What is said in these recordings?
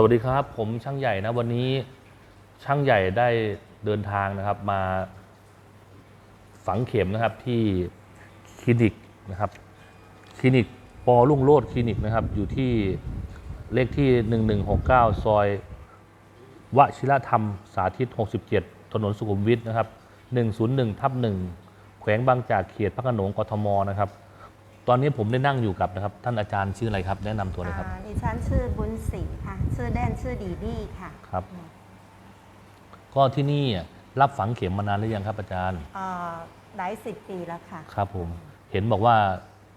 สวัสดีครับ ผมช่างใหญ่นะ วันนี้ช่างใหญ่ได้เดินทางนะครับมาฝังเข็มนะครับที่คลินิกนะครับคลินิกปอรุ่งโรดคลินิกนะครับ อยู่ที่เลขที่ 1169 ซอยวชิรธรรมสาธิต 67 ถนนสุขุมวิทนะครับ 101ทับ1แขวงบางจากเขตพระขนงกทมนะครับ ตอนนี้ผมได้นั่งอยู่กับนะครับ ท่านอาจารย์ชื่ออะไรครับ แนะนำตัวเลยครับ อ่าดิฉันชื่อบุญศรีค่ะ ชื่อแดนชื่อดีดีค่ะครับ ก็ที่นี่อะรับฝังเข็มมานานหรือยังครับอาจารย์อ่าหลายสิบปีแล้วค่ะ ครับผม เห็นบอกว่า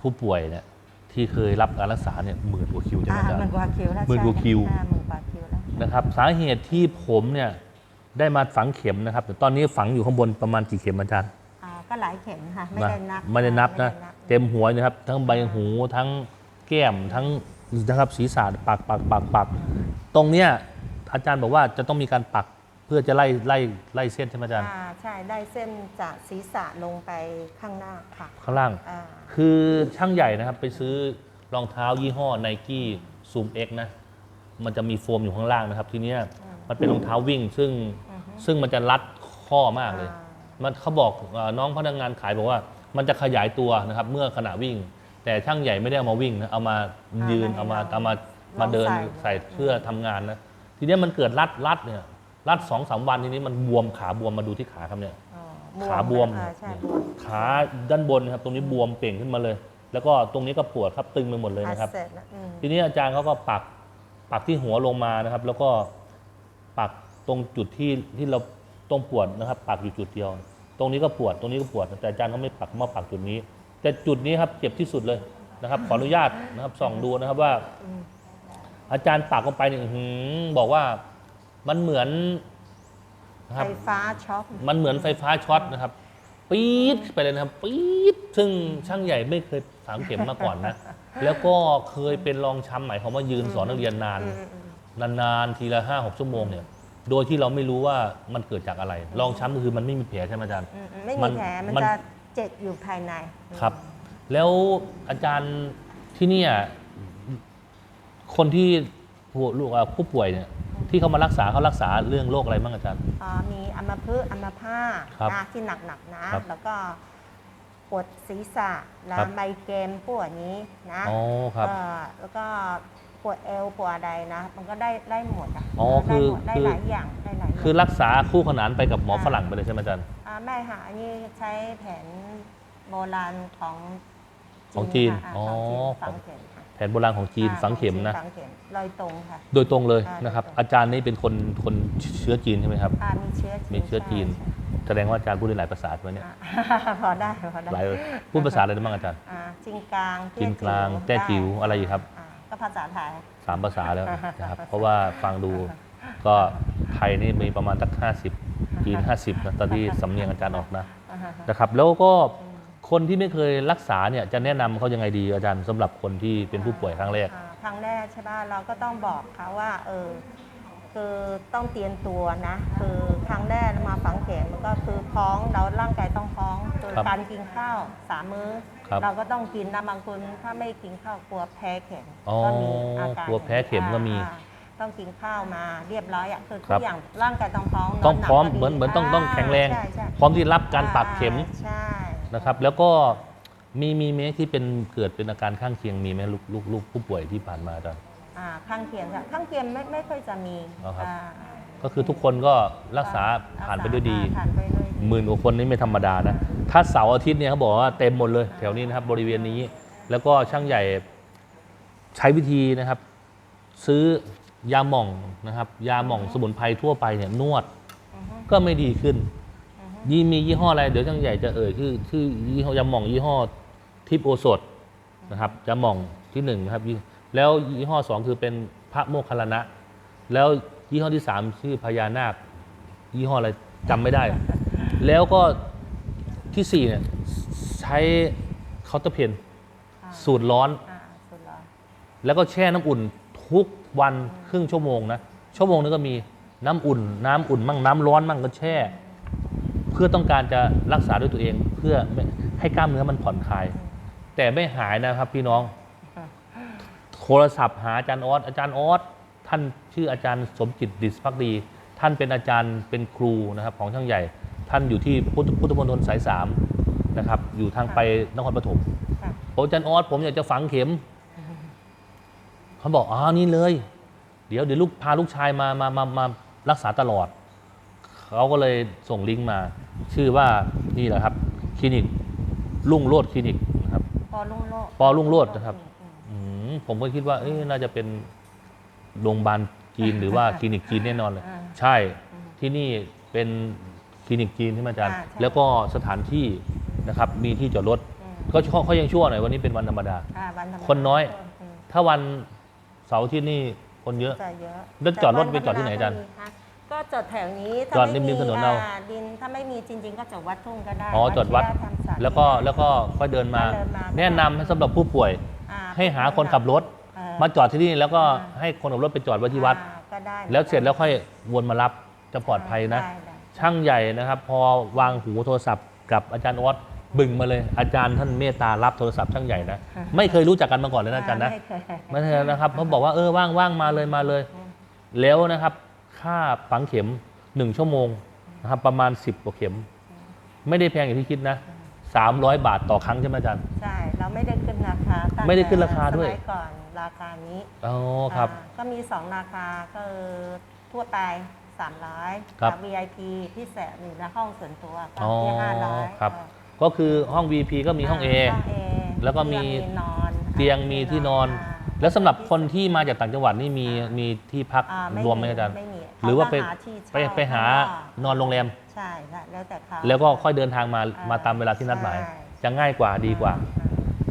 ผู้ป่วยเนี่ยที่เคยรับการรักษาเนี่ยหมื่นกว่าคิวใช่ไหมอ่าอาจารหมื่นย์กว่าคิวแล้วหมื่นกว่าคิว อ่าหมื่นกว่าคิวแล้ว นะครับสาเหตุที่ผมเนี่ยได้มาฝังเข็มนะครับแต่ตอนนี้ฝังอยู่ข้างบนประมาณกี่เข็มอาจารย์อ่า ก็หลายเข็มค่ะ ไม่นะได้นับไม่ได้นับนะไม่ได้เต็มหัวนะครับ ทั้งใบหูทั้งแก้มทั้งนะครับศีรษะปักปักปักปักตรงเนี้ยอาจารย์บอกว่าจะต้องมีการปักเพื่อจะไล่ไล่ไล่เส้นใช่ไหมอาจารย์อ่าใช่ได้เส้นจากศีรษะลงไปข้างหน้าค่ะข้างล่าง อ่าคือช่างใหญ่นะครับไปซื้อรองเท้ายี่ห้อ n นกี้ซูม X นะ มันจะมีโฟมอยู่ข้างล่างนะครับ ทีเนี้ยมันเป็นรองเท้าวิ่งซึ่งซึ่งมันจะรัดข้อมากเลย อ่า มันเขาบอกเอ่อน้องพนักงานขายบอกว่า มันจะขยายตัวนะครับเมื่อขณะวิ่ง แต่ช่างใหญ่ไม่ได้เอามาวิ่งนะเอามายืนเอามาเอามามาเดินใส่เพื่อทำงานนะทีเนี้ยมันเกิดรัดรัดเนี่ยรัดสองสามวันทีนี้มันบวมขาบวมมาดูที่ขาครับเนี่ยอ๋อขาบวมอ่าใช่บวมขาด้านบนนะครับตรงนี้บวมเป่งขึ้นมาเลย แล้วก็ตรงนี้ก็ปวดครับตึงไปหมดเลยนะครับอ่าเสร็จแล้วอืมทีนี้อาจารย์เขาก็ปักปักที่หัวลงมานะครับ แล้วก็ปักตรงจุดที่ที่เราตรงปวดนะครับ ปักอยู่จุดเดียว ตรงนี้ก็ปวดตรงนี้ก็ปวด แต่อาจารย์เขาไม่ปักมาปักจุดนี้ แต่จุดนี้ครับเจ็บที่สุดเลยนะครับ ขออนุญาตนะครับส่องดูนะครับว่า อาจารย์ปักลงไปเนี่ยอื้อหือบอกว่ามันเหมือนนะคไฟรับ ฟ้าช็อปมันเหมือนไฟฟ้าช็อตนะครับ ปี๊ดไปเลยนะครับปี๊ดซึ่งช่างใหญ่ไม่เคยสามเข็มมาก่อนนะ แล้วก็เคยเป็นรองช้ำหมายความว่ายืนสอนนักเรียนนาน นานๆ ทีละห้าหกชั่วโมงเนี่ย โดยที่เราไม่รู้ว่ามันเกิดจากอะไร รองช้ำก็คือมันไม่มีแผลใช่ไหมอาจารย์ อืมอืมไม่มัมีนแผลมันมัน จะเจ็บอยู่ภายในครับ แล้วอาจารย์ที่เนี่ยคนที่ผู้ลูกอะผู้ป่วยเนี่ย ที่เขามารักษาเขารักษาเรื่องโรคอะไรบ้างอาจารย์ อ่ามีอัมพฤกษ์อัมพาตครับนะที่หนักๆนะครับแล้วก็ปวดศีรษะและครับ ไมเกรนปวดนี้นะ อ๋อครับ เอ่อแล้วก็ ปวดเอวปวดอะไรนะ มันก็ได้ได้หมดอะอ๋อได้หมดคือได้คือหลายอย่างได้หลายอย่างคือรักษาคู่ขนานไปกับหมอฝรั่งไปเลยใช่ไหมอาจารย์าไม่ค่ะอันนี้ใช้แผนโบราณของของจีนค่ะอ๋อของจีนฝังเข็มค่ะแผนโบราณของจีนอ่าฝังเข็มนะฝังเข็มลอยตรงค่ะ โดยตรงเลยอ่านนะครับโดยตรงอาจารย์นี่เป็นคนคนเชื้อจีนใช่ไหมครับ อ่ามีเชื้อจีนมีเชื้อจีนใช่แสดงว่าอาจารย์พูดได้หลายภาษาใช่ไหมเนี่ยอ่า พอได้พอได้หลายพูดภาษาอะไรได้บ้างอาจารย์ อ่าจีนกลางจีนกลางแต้จิ๋วอะไรอีกครับา ก็ภาษาไทย สามภาษาแล้วนะครับ เพราะว่าฟังดูก็ไทยนี่มีประมาณสักห้าสิบจีนห้าสิบนะตอนที่สำเนียงอาจารย์ออกนะนะครับ แล้วก็คนที่ไม่เคยรักษาเนี่ยจะแนะนำเขายังไงดีอาจารย์สำหรับคนที่เป็นผู้ป่วยครั้งแรก อ่าครั้งแรกใช่ป่ะเราก็ต้องบอกเขาว่า เออคือต้องเตรียมตัวนะ คือ ครั้งแรกมาฝังเข็มมันก็คือท้องเราร่างกายต้องท้องคือครับการกินข้าวสามมื้อ ครับเราก็ต้องกินนะบางคนถ้าไม่กินข้าวกลัวแพ้เข็มอ๋อก็มีอาการกลัวแพ้เข็มก็มีอ่าต้องกินข้าวมาเรียบร้อยอะคือทุครักบอย่างร่างกายต้องพร้อมต้องนนหนักพร้อมก็ดีเหมือนเหมือนต้องต้องแข็งแรงใช่ใช่พร้อมที่รับการปักเข็มอ่าใช่นะครับ แล้วก็มีมีไหมที่เป็นเกิดเป็นอาการข้างเคียงมีไหมลูกลูกลูกผู้ป่วยที่ผ่านมาอาจารย์ อ่าข้างเคียงค่ะข้างเคียงไม่ไม่ค่อยจะมีอ๋อครับ อ่า ก็คือทุกคนก็รักษาผ่านไปด้วยดีอ่าผ่านไปด้วยดี หมื่นกว่าคนนี่ไม่ธรรมดานะ ถ้าเสาร์อาทิตย์เนี่ยเขาบอกว่าเต็มหมดเลยแถวนี้นะครับบริเวณนี้ แล้วก็ช่างใหญ่ใช้วิธีนะครับ ซื้อยาหม่องนะครับ ยาหม่องสมุนไพรทั่วไปเนี่ยนวดอือฮึก็ไม่ดีขึ้น อือฮึยี่มียี่ห้ออะไร เดี๋ยวช่างใหญ่จะเอ่ยชื่อชื่อยี่ห้อยาหม่องยี่ห้อทิพย์โอสถนะครับยาหม่องที่หนึ่งนะครับยี่แล้วยี่ห้อสองคือเป็นพระโมคคัลลานะ แล้ว ยี่ห้อที่สามชื่อพญานาค ยี่ห้ออะไรจำไม่ได้ แล้วก็ที่สี่เนี่ยใช้เคาน์เตอร์เพนอ่าสูตรร้อน อ่าสุดยอดแล้วก็แช่น้ำอุ่นทุกวันครึ่งชั่วโมงนะชั่วโมงนึงก็มีน้ำอุ่น น้ำอุ่นมั่งน้ำร้อนมั่งก็แช่ เพื่อต้องการจะรักษาด้วยตัวเอง เพื่อไม่ให้กล้ามเนื้อมันผ่อนคลาย แต่ไม่หายนะครับพี่น้อง โทรศัพท์หาอาจารย์ออสอาจารย์ออส ทท่านชื่ออาจารย์สมจิตดิษฐ์พักดี ท่านเป็นอาจารย์เป็นครูนะครับของช่างใหญ่ ท่านอยู่ที่พุทธพุทธมณฑลสายสามนะครับ อยู่ทางไปนครปฐมค่ะผมอาจารย์ออสผมอยากจะฝังเข็มเขาบอกอ๋อนี่เลย เดี๋ยวเดี๋ยวลูกพาลูกชายมามามามารักษาตลอด เขาก็เลยส่งลิงก์มา ชื่อว่านี่แหละครับ คลินิกลุ่งโลดคลินิกนะครับปอลุ่งโลดปอรุ่งโรจน์นะครับอืมอืมผมก็คิดว่าเอ๊ะน่าจะเป็น โรงพยาบาลจีนหรือว่าคลินิกจีนแน่นอนเลย อ่าใช่ที่นี่เป็นคลินิกจีนใช่ไหมอาจารย์ อ่าใช่ แล้วก็สถานที่นะครับมีที่จอดรถอืมก็เขาเขายังชั่วหน่อยวันนี้เป็นวันธรรมดา อ่าวันธรรมดาคนน้อยอืมถ้าวันเสาร์อาที่นี่คนเยอะ จะเยอะแล้วจอดรถแต่ไปจอดที่ไหนอาจารย์ก็มีค่ะก็จอดแถวนี้ถ้าจอดไม่ริมถนนเอาอ่ดินถ้าไม่มีจริง ๆ ก็จอดวัดทุ่งก็ได้อ๋อจอดวัด ที่ราทำสาธิตแล้วก็แล้วก็ค่อยเดินมาเดินมา แนะนำให้สำหรับผู้ป่วย อ่ให้หาคนขับรถเออ มาจอดที่นี่แล้วก็อ่าให้คนขับรถไปจอดไว้ที่วัด อ่าก็ได้แล้วเสร็จแล้วค่อยวนมารับจะปลอดภัยนะ ได้ได้ช่างใหญ่นะครับ พอวางหูโทรศัพท์กับอาจารย์ออสบึงมาเลย อาจารย์ท่านเมตตารับโทรศัพท์ช่างใหญ่นะไม่เคยรู้จักกันมาก่อนเลยนะอาจารย์นะ ไม่เคยไม่เคยนะครับเขาบอกว่าเออว่างว่างมาเลยมาเลย แล้วนะครับค่าฝังเข็มหนึ่งชั่วโมงนะครับประมาณ 10กว่าเข็ม ไม่ได้แพงอย่างที่คิดนะ 300 บาทต่อครั้งใช่ไหมอาจารย์ ใช่ เราไม่ได้ขึ้นราคาตั้งไม่ได้ขึ้นราคาด้วย สมัยก่อน ราคานี้อ๋อครับ อ่าก็มี 2 ราคาก็คือทั่วไป 300ครับ กั VIP พิเศษอยู่ในห้องส่วนตัวก็อ๋อที่500ครับเออก็คือห้อง VP ก็มีห้อง A ห้อง A แล้วก็มีเตียงนอนเตียงมีที่นอนาแล้วสำหรับคนที่มาจากต่างจังหวัดนี่มีมีที่พักอ่ารวมไหมอาจารย์ ไม่มีหรือว่าไปเขก็ที่ไปเช่ไปหาข้งกนอนโรงแรม ใช่ใช่แล้วแต่เขาแล้วก็ค่อยเดินทางมาอ่ามมาตามเวลาที่นัดหมาย ใช่ จะง่ายกว่าดีกว่าอ่า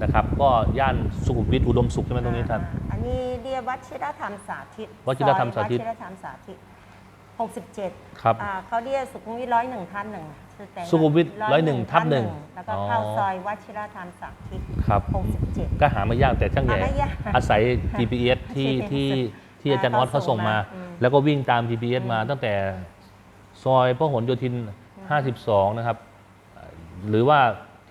นะครับ ก็ย่านสุขุมวิทอุดมสุขใช่ไหมตรงนี้ท่าน อันนี้เรียกวัชิรธรรมสาธิตวชิรธรรมสาธิต ซอยวัชิรธรรมสาธิต67ครับอ่าเขาเรียกสุขุมวิทร้อยหนึ่งทับหนึ่งชื่อแต่งสุขุมวิท101ทับหนึ่งแล้วก็อ๋อเข้าซอยวัชิรธรรมสาธิตครับ67ก็หาไม่ยากแต่ช่างใหญ่หาไม่ยากอาศัย GPS ที่ GPS ที่ที่อาจารย์ออสเขาส่งมา อืมแล้วก็วิ่งตาม GPS มาตั้งแต่ซอยพหลโยธิน 52 นะครับ หรือว่า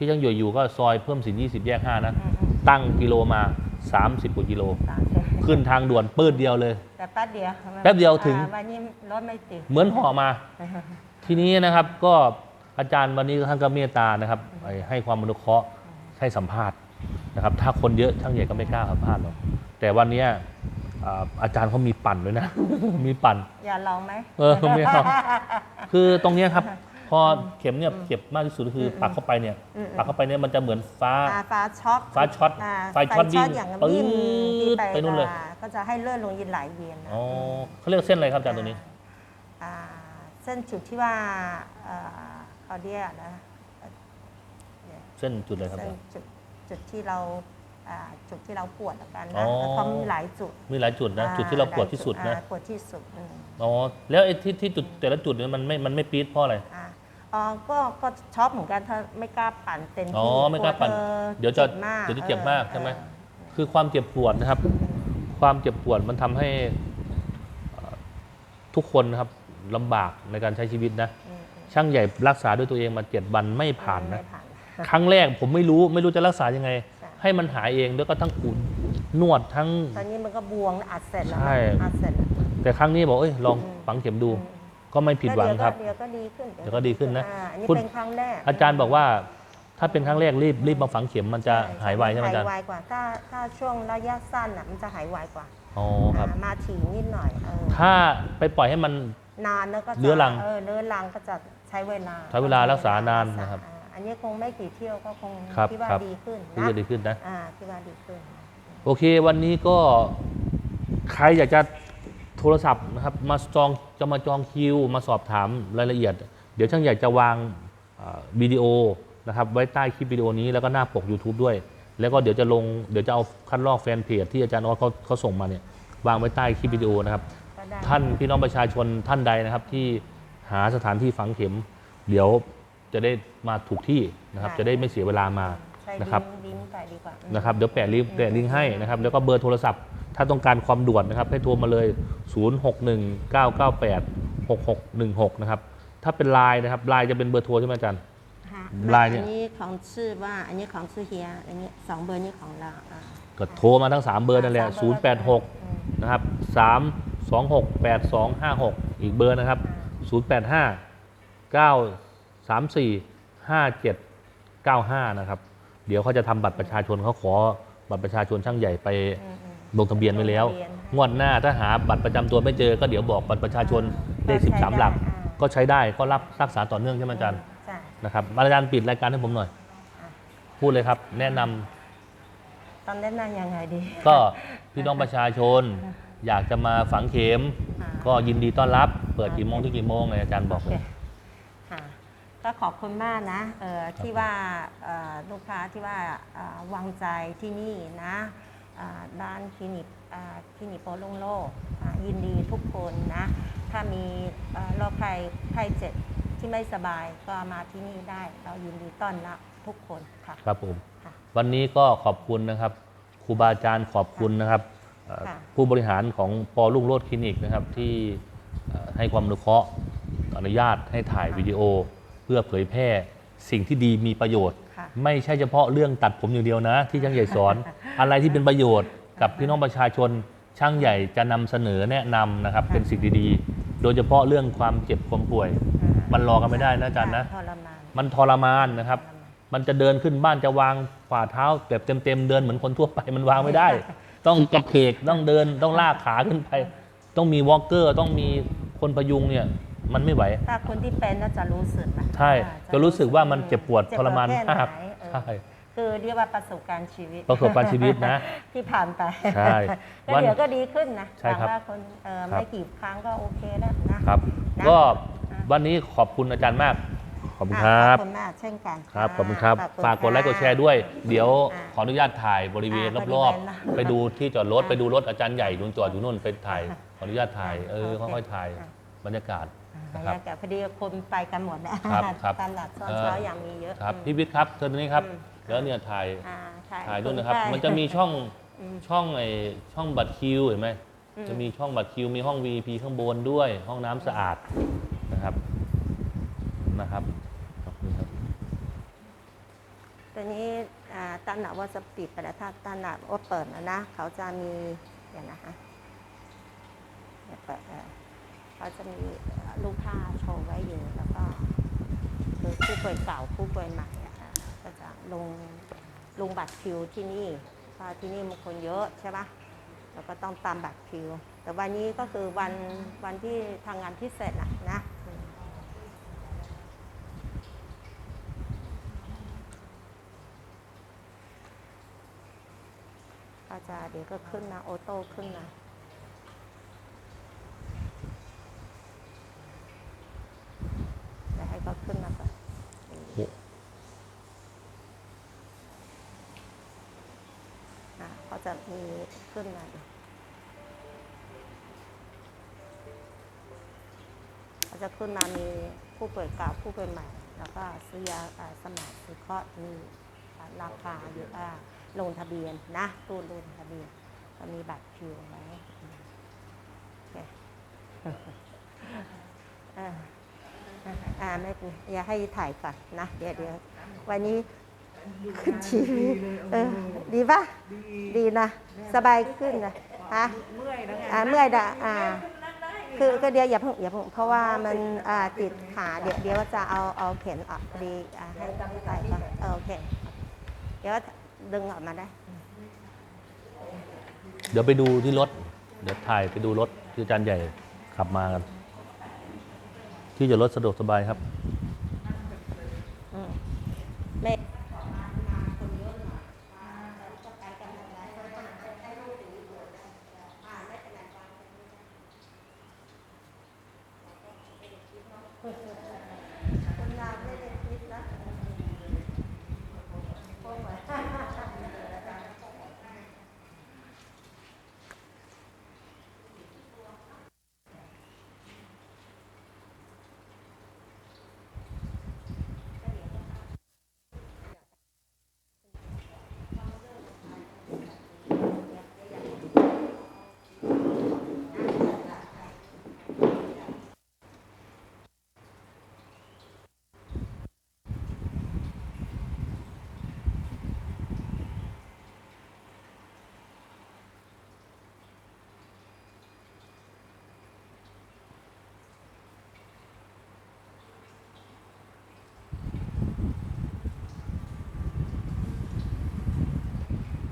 ที่ยังอยู่อยู่ก็ซอยเพิ่มสิน20 แยก 5 นะอืมอืมตั้งกิโลมา 30กว่ากิโล สามสิบขึ้นทางด่วนปืดเดียวเลย แต่แป๊บเดียวแป๊บเดียวถึง อ่าวันนี้รถไม่ติด เหมือนห่อมา ทีนี้นะครับก็อาจารย์วันนี้ท่านก็เมตตานะครับไอ้ให้ความมนุเคราะห์ให้สัมภาษณ์นะครับ ถ้าคนเยอะช่างใหญ่ก็ไม่กล้าสัมภาษณ์หรอกแต่วันเนี้ยอ่าอาจารย์เขามีปั่นด้วยนะ มีปั่น อย่าลองไหม เออไม่เอา คือตรงเนี้ยครับ พอเข็มเนี่ยเจ็บมากที่สุดก็คืออปักเข้าไปเนี่ยอืมอืม ปักเข้าไปเนี่ยมันจะเหมือนฟ้า อ่าฟ้าช็อตฟ้าช็อตาไฟช็อตวิ่งอย่างปื๊วิ่งที่ดไปนู่นเลยอ่าก็จะให้เลือดลงยินไหลเวียนนะอ๋อเขาเรียกเส้นอะไรครับอาจารย์ตัวนี้ อ่าเส้นจุดที่ว่าเอ่อเขาเรียกนะเส้นจุดอะไรครับเส้นจุดจุดที่เราอ่าจุดที่เราปวดแล้วกันอ๋นะอแล้วเขามีหลายจุดมีหลายจุดนะ อ่จุดที่เราปวดที่สุดนะ อ่าปวดที่สุดอืมอ๋อ แล้วไอ้ที่ที่จุดแต่ละจุดเนี่ยมันไม่ มันไม่ปี๊ดเพราะอะไร อ่า อ๋อก็ก็ช็อกเหมือนกันถ้าไม่กล้าปั่นเต็มอ๋อที่ไม่กล้าปั่นวอเดี๋ยวจะจ็บมากเดี๋ยวจะเจ็บมากใช่ไหม เออคือความเจ็บปวดนะครับ ความเจ็บปวดมันทำให้เอ่อทุกคนนะครับลำบากในการใช้ชีวิตนะ อืมช่างใหญ่รักษาด้วยตัวเองมาเจ็ดวันไม่ผ่านไม่นะผ่าน ครั้งแรกผมไม่รู้ไม่รู้จะรักษายังไง ใช่ ให้มันหายเองแล้วก็ทั้งอุ่นนวดทั้ง ตอนนี้มันก็บวงอัดเสร็จแล้วใช่ อัดเสร็จแล้ว แต่ครั้งนี้บอกเอ้ยลองอืมฝังเข็มดู อืม ก็ไม่ผิดหวังครับ เดี๋ยวก็ดีขึ้นเดี๋ยวก็ดีขึ้นนะอ่าอันนี้คุณ เป็นครั้งแรกอาจารย์บอกว่า ถ้าเป็นครั้งแรกรีบรีบมาฝังเข็มมันจะหายไวใช่ไหมอาจารย์หายไวกว่าถ้าถ้าช่วงระยะสั้นอะมันจะหายไวกว่าอ๋อครับ อ่ามาถี่นิดหน่อยเออถ้าไปปล่อยให้มัน นานแล้วก็จะเรื้อรังเออเรื้อรังก็จะใช้เวลาใช้เวลารักษานานนะครับอ่าอันนี้คงไม่กี่เที่ยวก็คงครับคิดว่าครับ ดีขึ้นที่นะจะดีขึ้นนะ อ่าคิดว่าดีขึ้น โอเค วันนี้ก็ใครอยากจะ โทรศัพท์นะครับมาจองจะมาจองคิว มาสอบถามรายละเอียด เดี๋ยวช่างอยากจะวางอ่าวิดีโอนะครับไว้ใต้คลิปวิดีโอนี้แล้วก็หน้าปก YouTube ด้วย แล้วก็เดี๋ยวจะลงเดี๋ยวจะเอาคัดลอกแฟนเพจที่อาจารย์ออสเขาเขาส่งมาเนี่ยวางไว้ใต้คลิปวิดีโอนะครับก็ได้ท่านพี่น้องประชาชนท่านใดนะครับที่หาสถานที่ฝังเข็ม เดี๋ยวจะได้มาถูกที่นะครับจะได้ไม่เสียเวลามาใช้นะครับลิ้นลิ้นไปดีกว่านะครับเดี๋ยวแปะลิงก์แปะลิงก์ให้นะครับแล้วก็เบอร์โทรศัพท์ ถ้าต้องการความด่วนนะครับให้โทรมาเลย 0619986616 นะครับ ถ้าเป็นไลน์นะครับไลน์จะเป็นเบอร์โทรใช่ไหมอาจารย์ ค่ะลายเนี่ย อันนี้ของชื่อว่า อันนี้ของชื่อเฮีย อันนี้สองเบอร์นี้ของเราอ่าก็โทรมาทั้ง 3 เบอร์นั่นแหละ สามเบอร์086นะครับ3 268256 อีกเบอร์นะครับ 085 934 5795 นะครับ เดี๋ยวเขาจะทำบัตรประชาชนเขาขอบัตรประชาชนช่างใหญ่ไป อืมอืม ลงทะเบียนไว้แล้ว ลงทะเบียนงวดหน้าถ้าหาบัตรประจำตัวไม่เจอก็เดี๋ยวบอกบัตรประชาชนเลขก็ใช้13 หลัก ได้อ่า ก็ใช้ได้ก็รับรักษาต่อเนื่องใช่ไหมอาจารย์ใช่นะครับอาจารย์ปิดรายการให้ผมหน่อย อะ พูดเลยครับ แนะนำตอนแนะนำยังไงดีก็พี่น้องประชาชน อยากจะมาฝังเข็ม อ่า ก็ยินดีต้อนรับ เปิดกี่โมงถึงกี่โมงเลยอาจารย์บอกเลย ค่ะก็ขอบคุณมากนะเอ่อที่ว่าเอ่อลูกค้าที่ว่าเอ่อวางใจที่นี่นะ อ่าด้านคลินิกอ่าคลินิกโปรโลงโลกอ่ายินดีทุกคนนะ ถ้ามีเอ่อโรคภัยไข้เจ็บที่ไม่สบายก็มาที่นี่ได้ เรายินดีต้อนรับทุกคนค่ะครับผมค่ะวันนี้ก็ขอบคุณนะครับครูบาอาจารย์ขอบคุณนะครับเอ่อค่ะผู้บริหารของปอลุ่งโรดคลินิกนะครับที่เอ่อให้ความอนุเคราะห์อนุญาตให้ถ่ายวิดีโอ เพื่อเผยแพร่สิ่งที่ดีมีประโยชน์ค่ะไม่ใช่เฉพาะเรื่องตัดผมอย่างเดียวนะ ที่ช่างใหญ่สอน อะไรที่เป็นประโยชน์กับพี่น้องประชาชนช่างใหญ่จะนำเสนอแนะนำนะครับ เป็นสิ่งดีๆ โดยเฉพาะเรื่องความเจ็บความป่วย มันรอกันไม่ได้นะอาจารย์นะทรมานมันทรมานนะครับ มันจะเดินขึ้นบ้านจะวางฝ่าเท้าแบบเต็มๆเดินเหมือนคนทั่วไปมันวางไม่ได้ ต้องกระเพกต้องเดินต้องลากขาขึ้นไป ต้องมีวอล์กเกอร์ต้องมีคนพยุงเนี่ยมันไม่ไหว ถ้าคนที่เป็นน่าจะรู้สึกนะใช่อ่าจะรู้สึกว่ามันเจ็บปวดเจ็บทรมานแค่ไหมากเออใช่ คือเรียกว่าประสบการณ์ชีวิตประสบการณ์ชีวิตนะ ที่ผ่านไปใช่แล้ววันเดี๋ยวก็ดีขึ้นนะใช่ครับหวังว่าคนเอ่อครับไม่กี่ครั้งก็โอเคแล้วนะครับนะก็อะวันนี้ขอบคุณอาจารย์มาก ขอบคุณคอะรับขอบคุณมากเช่นกันครับขอบคุณครับขอณฝากกดไลค์กดแชร์ค่ะด้วย เดี๋ยวอะขออนุญาตถ่ายบริเวณอะรอบบริเวณนะๆไปดูที่จอดรถอะไปดูรถอาจารย์ใหญ่นู่นจอดอยู่นู่นไปถ่ายอะขออนุญาตถ่ายเออโอเคค่อยๆถ่ายอะบรรยากาศบรนะรครับยากาศพอดีคนไปกันหมดนะครับครับตลาดตอนเออเช้าอย่างมีเยอะครับอืมพี่วิทย์ครับเชิญตรงนี้ครับอืม แล้วเนี่ยถ่ายอ่าใช่ถ่ายด้วยนะครับใช่มันจะมีช่องอืม ช่องไอช่องบัตรคิวเห็นไหมอืม จะมีช่องบัตรคิวมีห้อง VIP ข้างบนด้วย ห้องน้ำสะอาดนะครับนะครับขอบคุณครับ ตอนนี้อ่าตระหนักว่าจะปิดไปแล้วถ้าตระหนักว่าเปิดนะนะ เขาจะมีอย่างนะคะเดี๋ยวเปิดเอ่อเขาจะมีลูกค้าโชว์ไว้อยู่แล้วก็คือผู้ป่วยเก่าผู้ป่วยใหม่อะค่ะก็จะ ลงลงบัตรคิวที่นี่เพราะที่นี่มันคนเยอะใช่ปะแล้วก็ต้องตามบัตรคิว แต่วันนี้ก็คือวันวันที่ทางงานพิเศษนะนะอืมก็จะเดี๋ยวก็ขึ้นมาโอโต้ขึ้นมาเดี๋ยวให้ก็ขึ้นมาก่อนอะเขาจะมี ขึ้นมาอยู่เขาจะขึ้นมามีผู้เป่วยเก่าผู้เป่วยใหม่ แล้วก็ซื้อยาสมัครซื้อเคาะมีราคาอยู่อ่าลงทะเบียนนะตู้ลงทะเบียนก็มีบัตรคิวไว้โอเคอ่าไม่อย่าให้ถ่ายก่อนนะ เดี๋ยวเดี๋ยววันนี้ ขึ้นทีวีเออดีปะดีนะ สบายขึ้นนะฮะเมื่อยแล้วไงอ่าเมื่อยดะอ่า คือก็เดี๋ยวอย่าเพิ่งอย่าเพิ่งเพราะว่ามันอ่าติดขาเดี๋ยวเดี๋ยวจะเอาเอาเข็นออกพอดีอ่าให้ใส่ก่อนเออโอเค เดี๋ยวดึงออกมาได้ เดี๋ยวไปดูที่รถ เดี๋ยวถ่ายไปดูรถที่อาจารย์ใหญ่ขับมากัน ที่จะรถสะดวกสบายครับอืมไม่ คนงานได้เด็กนิดนะ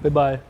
Goodbye.